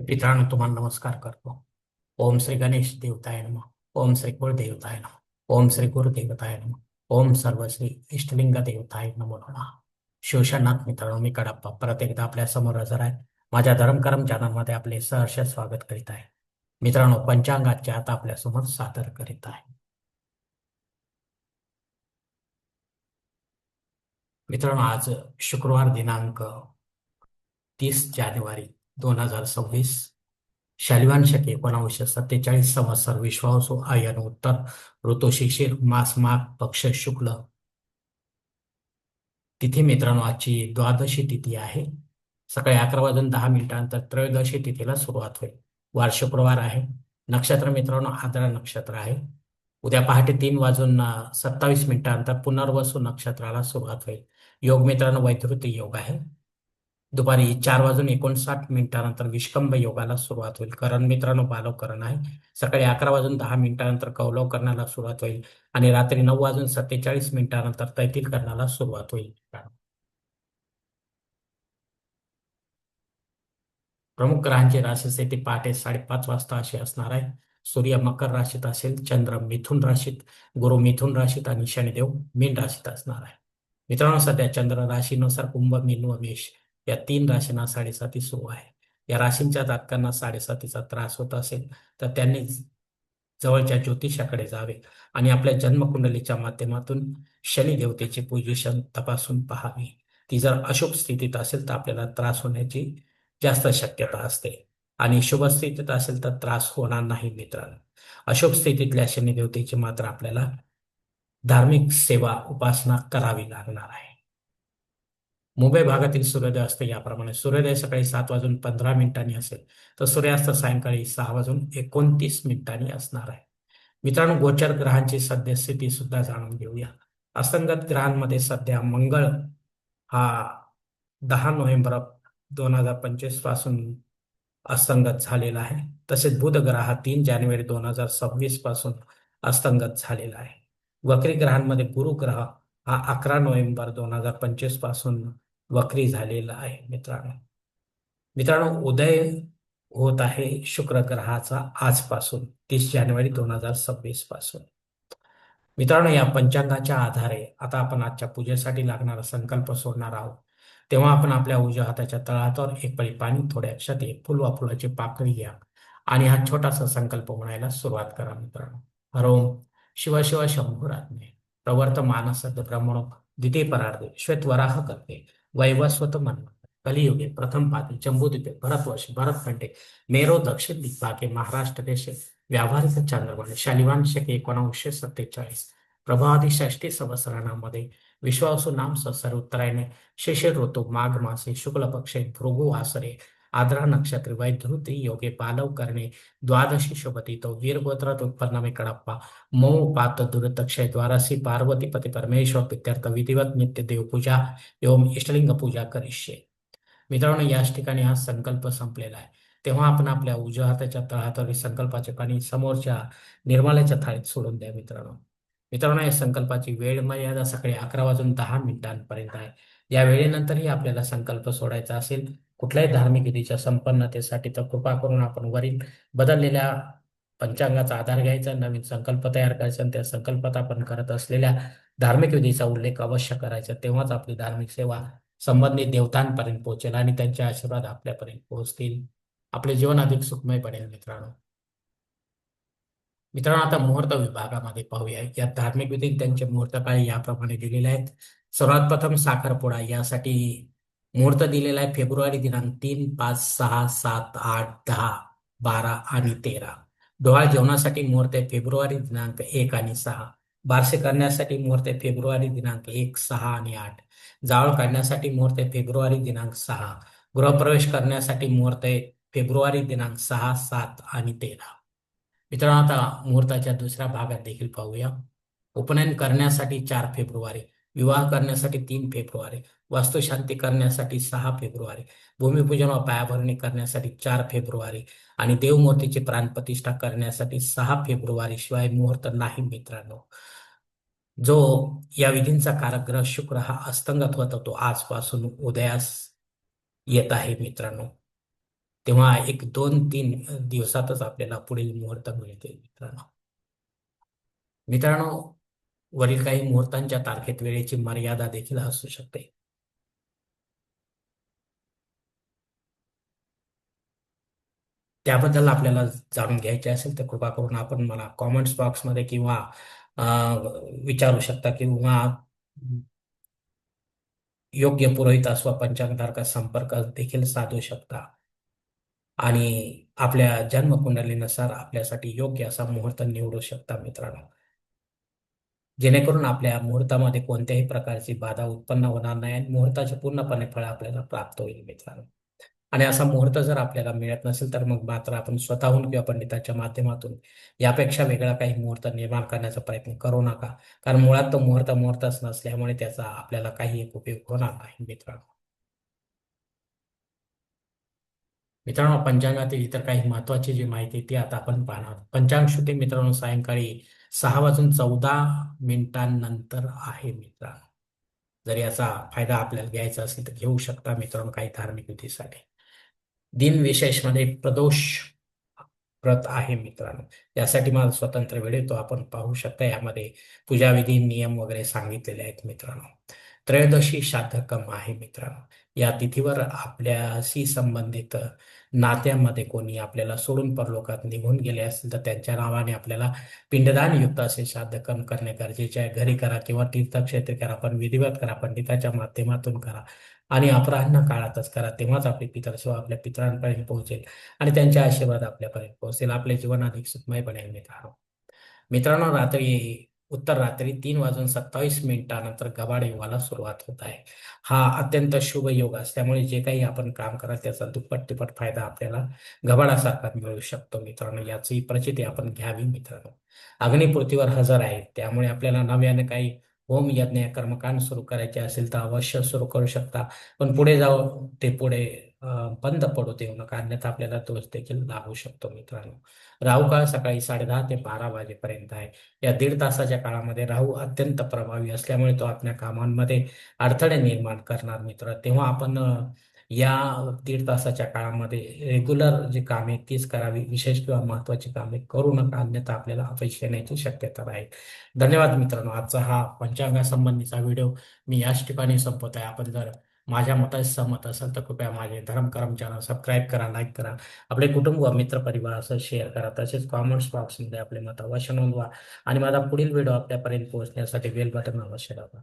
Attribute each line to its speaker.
Speaker 1: मित्रांनो तुम्हाला नमस्कार करतो. ओम श्री गणेश देवताय नम. ओम श्री कुळदेवताय नम. ओम श्री गुरुदेवताय नम. ओम सर्व श्री इष्टलिंग देवताय नमो नम. शिवशनाथ मित्रांनो मी कडप्पा परत एकदा आपल्यासमोर हजर आहे. माझ्या धर्मकरम चॅनलमध्ये आपले सहर्ष स्वागत करीत आहे. मित्रांनो पंचांगाचे आता आपल्यासमोर सादर करीत आहे. मित्रांनो आज शुक्रवार दिनांक तीस जानेवारी दोन हजार सव्वीस. शालिवान शके एकोणावीसशे सत्तेचाळीस संवत्सर विश्वासो आयन उत्तर ऋतू शिशिर मास माघ पक्ष शुक्ल. तिथी मित्रांनो आजची द्वादशी तिथी आहे. सकाळी अकरा वाजून दहा मिनिटांनंतर त्रयोदशी तिथीला सुरुवात होईल. वार शुक्रवार आहे. नक्षत्र मित्रांनो आद्रा नक्षत्र आहे. उद्या पहाटे तीन वाजून सत्तावीस मिनिटांनंतर पुनर्वसू नक्षत्राला सुरुवात होईल. योग मित्रांनो वैधृती योग आहे. दुपारी चार वाजून एकोणसाठ मिनिटानंतर विष्कंभ योगाला सुरुवात होईल. करण मित्रांनो पालव करण आहे. सकाळी अकरा वाजून दहा मिनिटानंतर कौलव करण्याला सुरुवात होईल आणि रात्री नऊ वाजून सत्तेचाळीस मिनिटानंतर तैतील करण्याला सुरुवात होईल. प्रमुख ग्रहांची राशी स्थिती पहाटे साडेपाच वाजता अशी असणार आहे. सूर्य मकर राशीत असेल चंद्र मिथुन राशीत गुरु मिथुन राशीत आणि शनिदेव मीन राशीत असणार आहे. मित्रांनो सध्या चंद्र राशीनुसार कुंभ मीन व मेष या तीन राशींना साडेसाती सुरू आहे. या राशींच्या जातकांना साडेसातीचा त्रास होत असेल तर त्यांनी जवळच्या ज्योतिषाकडे जावे आणि आपल्या जन्मकुंडलीच्या माध्यमातून शनी देवतेची पोझिशन तपासून पहावी. ती जर अशुभ स्थितीत असेल तर आपल्याला त्रास होण्याची जास्त शक्यता असते. आणि शुभ स्थितीत असेल तर त्रास होणार नाही मित्रांनो. अशुभ स्थितीतल्या शनी देवतेची मात्र आपल्याला धार्मिक सेवा उपासना करावी लागणार आहे. मुंबई भागातील सूर्योदय असते याप्रमाणे. सूर्योदय सकाळी सात वाजून पंधरा मिनिटांनी असेल तर सूर्यास्त सायंकाळी सहा वाजून एकोणतीस मिनिटांनी असणार आहे. मित्रांनो गोचर ग्रहांची सद्यस्थिती सुद्धा जाणून घेऊया. असंगत ग्रहांमध्ये सध्या मंगळ हा दहा नोव्हेंबर दोन हजार पंचवीसपासून अस्तंगत झालेला आहे. तसेच बुध ग्रह हा तीन जानेवारी दोन हजार सव्वीसपासून अस्तंगत झालेला आहे. वक्री ग्रहांमध्ये गुरु ग्रह हा अकरा नोव्हेंबर दोन हजार पंचवीसपासून वक्री झालेला आहे मित्रांनो. मित्रांनो उदय होत आहे शुक्र ग्रहाचा आजपासून तीस जानेवारी दोन हजार सव्वीसपासून. मित्रांनो या पंचांगाच्या आधारे आता आपण आजच्या पूजेसाठी लागणारा संकल्प सोडणार आहोत. तेव्हा आपण आपल्या उजव्या हाताच्या तळातवर एक पळी पाणी थोड्या अक्षात एक फुल वा फुलाची पाकळी घ्या आणि हा छोटासा संकल्प म्हणायला सुरुवात करा मित्रांनो. हरोम शिव शिव शंभुरात्मे प्रवर्त मानस ब्रह्मणो द्वितीय परार्धे श्वेतवराह करते. वैवस्वत मन कलियुगे प्रथम पाते चंबुद्वीपे भरतवर्ष भरतखंडे मेरो दक्षिण दिग्भागे महाराष्ट्र देशे व्यावहारिक चंद्रमणे शालिवान शके एकोणावीसशे सत्तेचाळीस प्रभावादी षष्टी संवत्सरामध्ये विश्वासू नाम सर उत्तरायणे शिशिर ऋतू माघ मासे शुक्ल पक्षे भृगु वासरे आद्रा नक्षत्र वैधृती योगे पालव करणे द्वादशी शुभती तो वीरगोत्रात उत्पन्न कडप्पा मौ पात दुरतक्षय द्वारसी पार्वती पती परमेश्वर पित्यर्थ विधिवत नित्य देवपूजा एवं इष्टलिंग पूजा करिष्ये। मित्रांनो याच ठिकाणी हा संकल्प संपलेला आहे. तेव्हा आपण आपल्या उजव्या हाताच्या तळहातावरील संकल्पाचे पाणी समोरच्या निर्माल्याच्या थाळीत सोडून द्या मित्रांनो. मित्रांनो या संकल्पाची वेळ मर्यादा सकाळी अकरा वाजून दहा मिनिटांपर्यंत आहे. या वेळेनंतरही आपल्याला संकल्प सोडायचा असेल कुठल्याही धार्मिक विधीच्या संपन्नतेसाठी तर कृपा करून आपण वरील बदललेल्या पंचांगाचा आधार घ्यायचा नवीन संकल्प तयार करायचा आणि त्या संकल्पात आपण करत असलेल्या धार्मिक विधीचा उल्लेख अवश्य करायचा. तेव्हाच आपली धार्मिक सेवा संबंधित देवतांपर्यंत पोहोचेल आणि त्यांचे आशीर्वाद आपल्यापर्यंत पोहोचतील. आपले जीवन अधिक सुखमय बनेल मित्रांनो. मित्रांनो आता मुहूर्त विभागामध्ये पाहूया. या धार्मिक विधी त्यांचे मुहूर्त काळी याप्रमाणे दिलेले आहेत. सर्वात प्रथम साखरपुडा यासाठी मुहूर्त दिलेला आहे फेब्रुवारी दिनांक तीन पाच सहा सात आठ दहा बारा आणि तेरा. डोहाळ जेवणासाठी मुहूर्त आहे फेब्रुवारी दिनांक एक आणि सहा. बारसे करण्यासाठी मुहूर्त आहे फेब्रुवारी दिनांक एक सहा आणि आठ. जावळ काढण्यासाठी मुहूर्त आहे फेब्रुवारी दिनांक सहा. गृहप्रवेश करण्यासाठी मुहूर्त आहे फेब्रुवारी दिनांक सहा सात आणि तेरा. मित्रांनो आता मुहूर्ताच्या दुसऱ्या भागात देखील पाहूया. उपनयन करण्यासाठी चार फेब्रुवारी विवाह करण्यासाठी तीन फेब्रुवारी वास्तुशांती करण्यासाठी सहा फेब्रुवारी भूमिपूजन व पायाभरणी करण्यासाठी चार फेब्रुवारी आणि देवमूर्तीची प्राणप्रतिष्ठा करण्यासाठी सहा फेब्रुवारी शिवाय मुहूर्त नाही मित्रांनो. जो या विधींचा कारग्रह शुक्र हा अस्तंगत होता तो आजपासून उदयास येत आहे मित्रांनो. तेव्हा एक दोन तीन दिवसातच आपल्याला पुढील मुहूर्त मिळते मित्रांनो. मित्रांनो वरील काही मुहूर्तांच्या तारखेत वेळेची मर्यादा देखील असू शकते. त्याबद्दल आपल्याला जाणून घ्यायचे असेल तर कृपा करून आपण मला कॉमेंट्स बॉक्समध्ये किंवा विचारू शकता किंवा योग्य पुरोहित अथवा पंचांगधारका संपर्क देखील साधू शकता. आणि आपल्या जन्मकुंडलीनुसार आपल्यासाठी योग्य असा मुहूर्त निवडू शकता मित्रांनो. जेणेकरून आपल्या मुहूर्तामध्ये कोणत्याही प्रकारची बाधा उत्पन्न होणार नाही आणि मुहूर्ताचे पूर्णपणे फळ आपल्याला प्राप्त होईल मित्रांनो. आणि असा मुहूर्त जर आपल्याला मिळत नसेल तर मग मात्र आपण स्वतःहून किंवा पंडिताच्या माध्यमातून यापेक्षा वेगळा काही मुहूर्त निर्माण करण्याचा प्रयत्न करू नका. कारण मुळात तो मुहूर्त मुहूर्तच नसल्यामुळे त्याचा आपल्याला काही एक उपयोग होणार नाही मित्रांनो. मित्रांनो पंचांगातील इतर काही महत्वाची जी माहिती ती आता आपण पाहणार. पंचांग शूटिंग मित्रांनो सायंकाळी सहा वाजून चौदा मिनिटांनंतर आहे मित्रांनो. जर याचा फायदा आपल्याला घ्यायचा असेल तर घेऊ शकता मित्रांनो काही धार्मिक विधीसाठी. दिन विशेषमध्ये प्रदोष व्रत आहे मित्रांनो. यासाठी मला स्वतंत्र वेळ येतो. आपण पाहू शकता यामध्ये पूजाविधी नियम वगैरे सांगितलेले आहेत मित्रांनो. त्रयोदशी श्राद्धकम आहे मित्रांनो. या तिथीवर आपल्याशी संबंधित नात्यामध्ये कोणी आपल्याला सोडून परलोकात निघून गेले असतील तर त्यांच्या नावाने आपल्याला पिंडदान युक्त असे श्राद्धकर्म करणे गरजेचे आहे. घरी करा किंवा तीर्थक्षेत्र करा पण विधिवत करा पंडिताच्या माध्यमातून करा. आणि अपराह्न काळातच करा. तेव्हाच आपले पितर आपल्या पितरांपर्यंत पोहोचेल आणि त्यांचे आशीर्वाद आपल्यापर्यंत पोहोचेल. आपले जीवन अधिक सुखमयपणे बनेल मित्रांनो मित्रांनो रात्री उत्तर रात्री तीन वाजून सत्तावीस मिनिटानंतर गबाड योगाला सुरुवात होत आहे. हा अत्यंत शुभ योग असल्यामुळे जे काही आपण काम कराल त्याचा दुप्पट तिप्पट फायदा आपल्याला गबाडासारखा मिळू शकतो मित्रांनो. याची प्रचिती आपण घ्यावी मित्रांनो. अग्निपूर्तीवर हजर आहे त्यामुळे आपल्याला नव्याने काही होम यज्ञ कर्मकांड सुरू करायचे असेल तर अवश्य सुरू करू शकता. पण पुढे जाऊ ते पुढे बंद पडू देऊ नका. अन्यथा आपल्याला दोष देखील लागू शकतो मित्रांनो. राहू काळ सकाळी साडेदहा ते बारा वाजेपर्यंत आहे. या दीड तासाच्या काळामध्ये राहू अत्यंत प्रभावी असल्यामुळे तो आपल्या कामांमध्ये अडथळे निर्माण करणार मित्र. तेव्हा आपण या दीड तासाच्या काळामध्ये रेग्युलर जी कामे तीच करावी विशेष किंवा महत्वाची कामे करू नका अन्यथा आपल्याला अपयश येण्याची शक्यता राहील धन्यवाद मित्रांनो. आजचा हा पंचांगासंबंधीचा व्हिडिओ मी याच ठिकाणी संपवत आहे. आपण जर माझ्या मताशी सहमत असेल तर कृपया माझे धर्म चॅनल सबस्क्राईब करा लाईक करा. आपले कुटुंब मित्र परिवार असं शेअर करा. तसेच कॉमेंट्स बॉक्समध्ये आपले मत अवश्य नोंदवा आणि माझा पुढील व्हिडिओ आपल्यापर्यंत पोहोचण्यासाठी बेल बटन अवश्य दाबा.